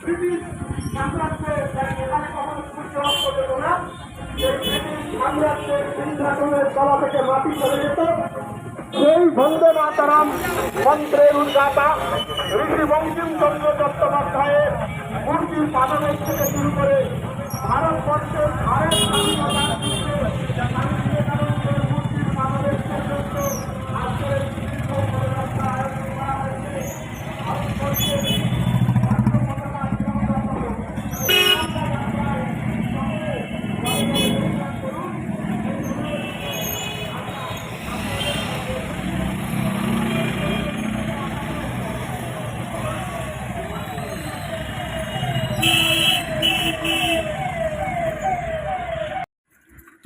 British সাম্রাজ্যে এখানে যেত সাম্রাজ্যের সেই বন্দে মাতারাম মন্ত্রের উদ্গাতা ঋষি বঙ্কিমচন্দ্র চট্টোপাধ্যায়ের মূর্তির পাদবেশ থেকে শুরু করে ভারতবর্ষের আরেক স্বাধীনতার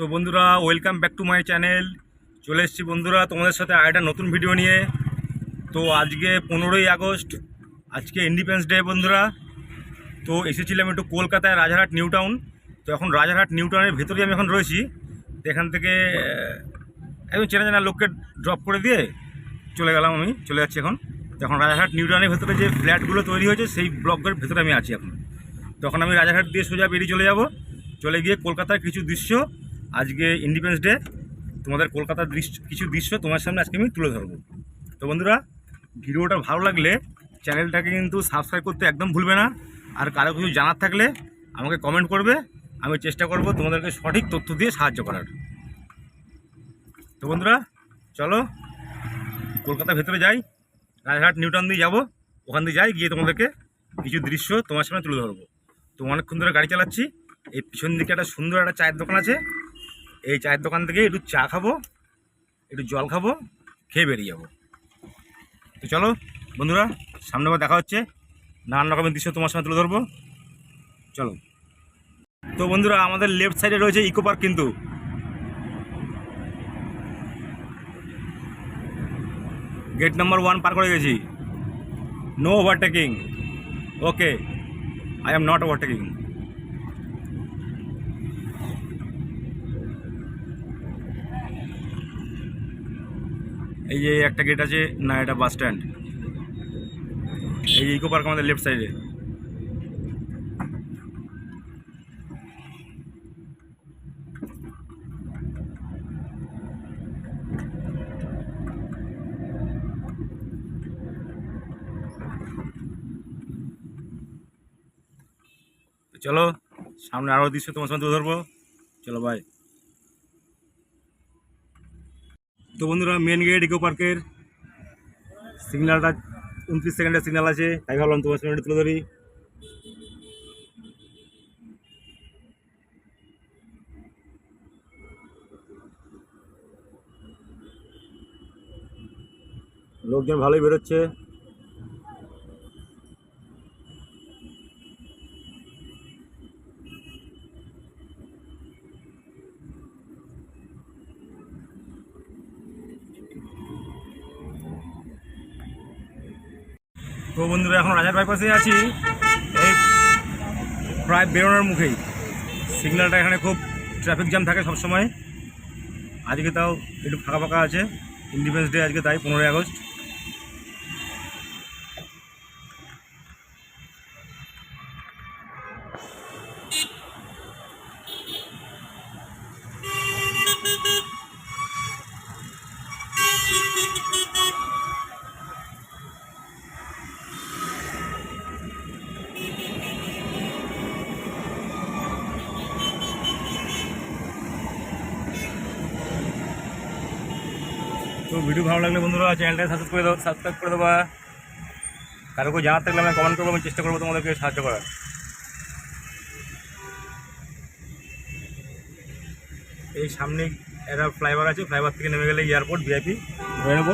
তো বন্ধুরা welcome back to my channel চলে এসেছি বন্ধুরা, তোমাদের সাথে আরেকটা নতুন ভিডিও নিয়ে। তো আজকে পনেরোই আগস্ট, আজকে ইন্ডিপেন্ডেন্স ডে বন্ধুরা। তো এসেছিলাম একটু কলকাতায় রাজারহাট নিউ টাউন তো এখন রাজারহাট নিউ টাউনের ভেতরেই আমি এখন রয়েছি। এখান থেকে একদম চেনা চেনা লোককে ড্রপ করে দিয়ে চলে গেলাম আমি, চলে যাচ্ছি এখন। তো এখন রাজারহাট নিউ টাউনের ভেতরে যে ফ্ল্যাটগুলো তৈরি হয়েছে, সেই ব্লকের ভেতরে আমি আছি এখন। তখন আমি রাজারহাট দিয়ে সোজা বেরিয়ে চলে যাব। চলে গিয়ে কলকাতার কিছু দৃশ্য আজকে ইন্ডিপেন্ডেন্স ডে তোমাদের কলকাতার দৃশ্য, কিছু দৃশ্য তোমার সামনে আজকে আমি তুলে ধরবো। তো বন্ধুরা, ভিডিওটা ভালো লাগলে চ্যানেলটাকে কিন্তু সাবস্ক্রাইব করতে একদম ভুলবে না। আর কারও কিছু জানার থাকলে আমাকে কমেন্ট করবে। আমি চেষ্টা করব তোমাদেরকে সঠিক তথ্য দিয়ে সাহায্য করার। তো বন্ধুরা, চলো কলকাতার ভেতরে যাই। রাজহাট নিউটাউন দিয়ে যাব। ওখান দিয়ে যাই, গিয়ে তোমাদেরকে কিছু দৃশ্য তোমার সামনে তুলে ধরবো। তো অনেকক্ষণ ধরে গাড়ি চালাচ্ছি। এই পিছন দিকে একটা সুন্দর একটা চায়ের দোকান আছে। এই চায়ের দোকান থেকে একটু চা খাব, একটু জল খাব, খেয়ে বেরিয়ে যাব। তো চলো বন্ধুরা, সামনে আবার দেখা হচ্ছে। নানান রকমের দৃশ্য তোমার সামনে তুলে ধরবো। চলো। তো বন্ধুরা, আমাদের লেফট সাইডে রয়েছে ইকো পার্ক কিন্তু। গেট নাম্বার ওয়ান পার করে গেছি। No overtaking okay I am not overtaking এই যে একটা গেট আছে, না, এটা বাস স্ট্যান্ড এই ইকো পার্ক আমাদের লেফট সাইডে চলো, সামনে আরও দৃশ্য তোমার সামনে তুলে ধরবো। চলো বাই তো বন্ধুরা মেন গেট ইকো পার্কের সিগন্যালটা উনত্রিশ সেকেন্ডের সিগন্যাল আছে। তাই ভাবলাম তোমার সঙ্গে তুলে ধরি। লোকজন ভালোই বেরোচ্ছে। তো বন্ধুরা, এখন রাজার বাইপাসে আছি। এই প্রায় বেরোনোর মুখেই। সিগনালটা এখানে খুব ট্রাফিক জ্যাম থাকে সবসময়। আজকে তাও একটু ফাঁকা ফাঁকা আছে। ইন্ডিপেন্ডেন্স ডে আজকে তাই, পনেরোই আগস্ট। তো ভিডিও ভালো লাগলে বন্ধুরা চ্যানেলটা সাবস্ক্রাইব করে দেবো সাবস্ক্রাইব করে দেবা। কারও কেউ জানার থাকলে আমি কমেন্ট করব, আমি চেষ্টা করব তোমাদেরকে সাহায্য করার। এই সামনে একটা ফ্লাইওভার আছে ফ্লাইওভার থেকে নেমে গেলে এয়ারপোর্ট ভিআইপি ধরে নেব।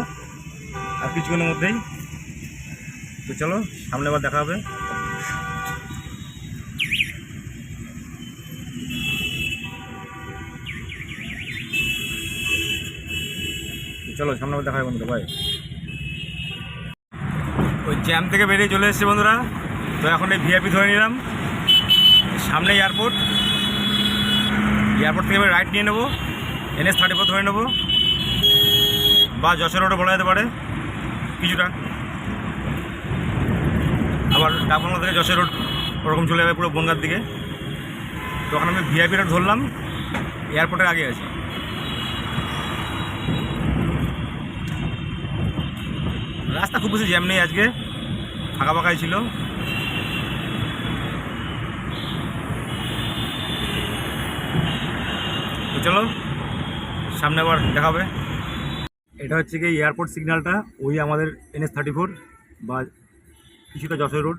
আর কিছুক্ষণের মধ্যেই। তো চলো, সামনে আবার দেখা হবে। চলো সামনে দেখা হবে বন্ধুরা ভাই ওই জ্যাম থেকে বেরিয়ে চলে এসেছে বন্ধুরা। তো এখন এই ভিআইপি ধরে নিলাম। সামনে এয়ারপোর্ট এয়ারপোর্ট থেকে এবার রাইট নিয়ে নেব। এনএস থার্টি ফোর ধরে নেব। বা যশোর রোডে বলা যেতে পারে। কিছুটা। আবার ডাকবাংলা থেকে যশোর রোড ওরকম চলে যাবে পুরো বনগার দিকে। তো ওখানে আমি ভিআইপি রোড ধরলাম। এয়ারপোর্টের আগে আছি। রাস্তা খুব বেশি জ্যাম নেই আজকে। ফাঁকা ফাঁকাই ছিল। চলো, সামনে আবার দেখা হবে। এটা হচ্ছে কি এয়ারপোর্ট সিগন্যালটা ওই আমাদের এনএস থার্টি ফোর বা কিছুটা যশোর রোড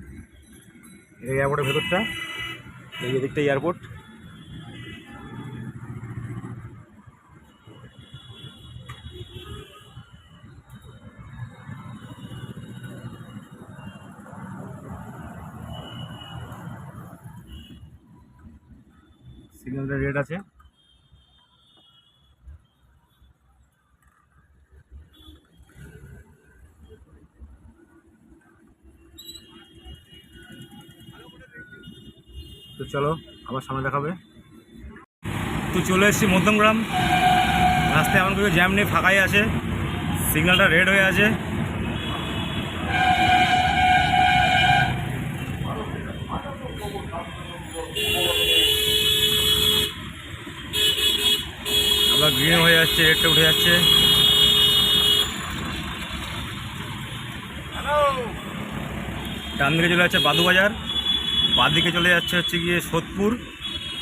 এই এয়ারপোর্টের ভেতরটা, এই এদিকটা এয়ারপোর্ট সিগন্যালটা রেড আছে তো চলো, আবার সামনে দেখাবে। তো চলে এসেছি মধ্যমগ্রাম। রাস্তায় এমন কিছু জ্যাম নেই, ফাঁকাই আছে। সিগন্যালটা রেড হয়ে আছে। আবার গ্রিন হয়ে যাচ্ছে রেডটা উঠে যাচ্ছে। ডান দিকে চলে যাচ্ছে বাদুবাজার। বাঁ দিকে চলে যাচ্ছে হচ্ছে গিয়ে সোদপুর,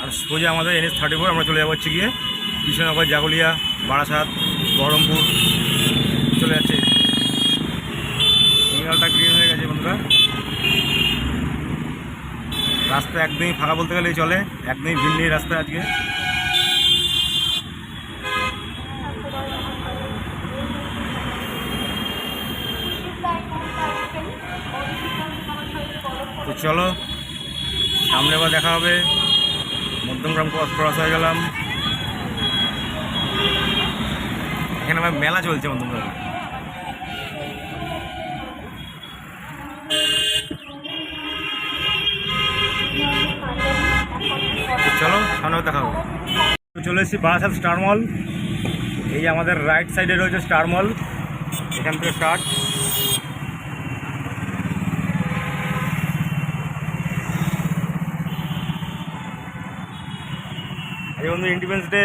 আর সোজা আমাদের এনএস থার্টি ফোর আমরা চলে যাব হচ্ছে গিয়ে কৃষ্ণনগর, জাগুলিয়া, বারাসাত, বহরমপুর, চলে যাচ্ছে। সিগন্যালটা গ্রিন হয়ে গেছে বন্ধুরা। রাস্তা একদমই ফাঁকা বলতে গেলেই চলে, একদমই ভিড় নেই রাস্তা আজকে। তো চলো সামনে আবার দেখা হবে। মধ্যমগ্রাম ক্রস ক্রস হয়ে গেলাম। এখানে আমার মেলা চলছে মধ্যমগ্রামে। চলো, সামনে দেখা হবে। চলে এসেছি বারাসাত স্টার মল। এই আমাদের রাইট সাইডে রয়েছে স্টার মল। এখান থেকে স্টার্ট বন্ধু ইন্ডিপেন্ডেন্স ডে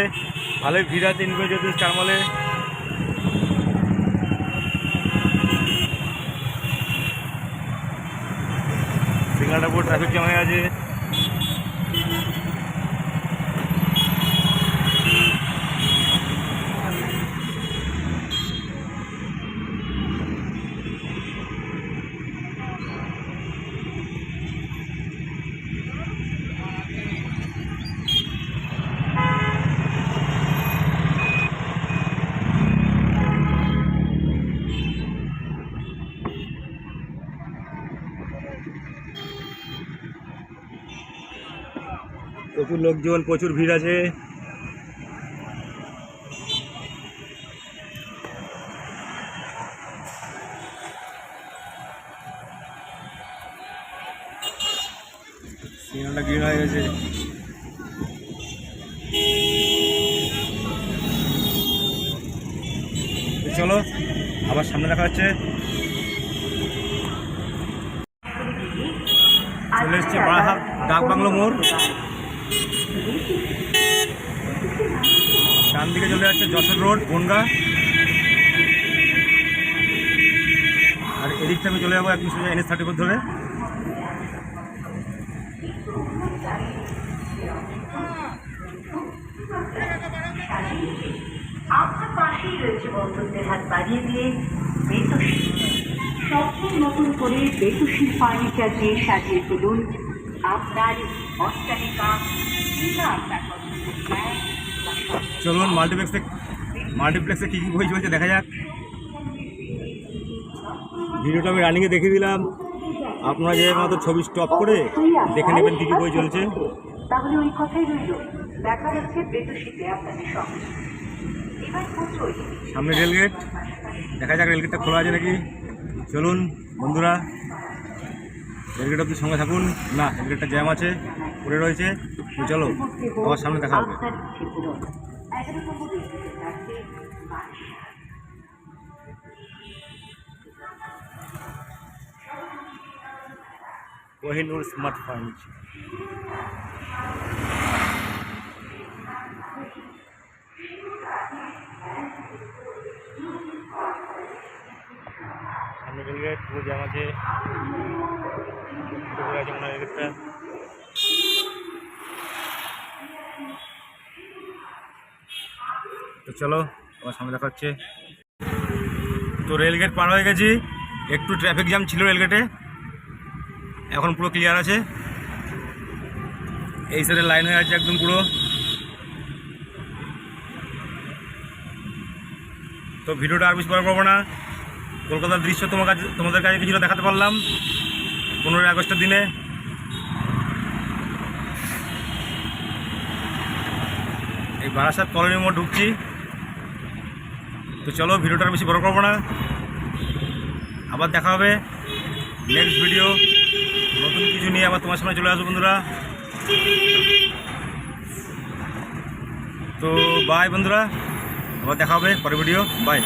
ভালোই ভিড় আছে ইন্ডিপেন্ডেন্স ডে স্টার মলে সিঙ্গাটাপুর ট্রাফিক হয়ে আছে লোকজন, প্রচুর ভিড় আছে। হয়ে গেছে। চলো, আবার সামনে দেখা হচ্ছে। চলে এসছে ডাক বাংলো মোড়। ডান দিকে চলে যাচ্ছে যশোর রোড, বনগা। আর এদিকটা আমি চলে যাব একদম সোজা এনএস থার্টি ধরে। আপনার পাশেই রয়েছে হাত দিয়ে নতুন করে দিয়ে তুলুন। অট্টালিকা। চলুন মাল্টিপ্লেক্সে মাল্টিপ্লেক্সে কী কী বই চলছে দেখা যাক। ভিডিওটা আমি রানিংয়ে দেখিয়ে দিলাম। আপনারা যে মাত্র ছবি স্টপ করে দেখে নেবেন কী কী বই চলছে। তাহলে ওই কথাই রইল। দেখা যাচ্ছে বেতসীতে আপনাদের সঙ্গে। সামনে রেলগেট দেখা যাক রেলগেটটা খোলা আছে নাকি। চলুন বন্ধুরা রেলগেট অব্দি সঙ্গে থাকুন। না রেলগেটটা জ্যাম আছে, পড়ে রয়েছে। চলো, আবার সামনে দেখা হবে। কোহিনুর স্মার্ট ফার্নিচার সামনে রেলগেট পুরো জ্যাম আছে। তো চলো আমার সামনে দেখা হচ্ছে। তো রেলগেট পার হয়ে গেছি। একটু ট্রাফিক জ্যাম ছিল রেলগেটে এখন পুরো ক্লিয়ার আছে। এই সাইডে লাইন হয়ে আছে একদম পুরো। তো ভিডিওটা আর বেশি বড় করব না। কলকাতার দৃশ্য তোমার কাছে তোমাদের কাছে কিছুটা দেখাতে পারলাম। পনেরোই আগস্টের দিনে। এই বারাসাত কলোনি মোড় ঢুকছি। তো চলো ভিডিওটা বেশি বড় করব না। আবার দেখা হবে নেক্সট ভিডিও নতুন কিছু নিয়ে আবার তোমার সামনে চলে আসব বন্ধুরা। তো বাই বন্ধুরা। আবার দেখা হবে পরের ভিডিও বাই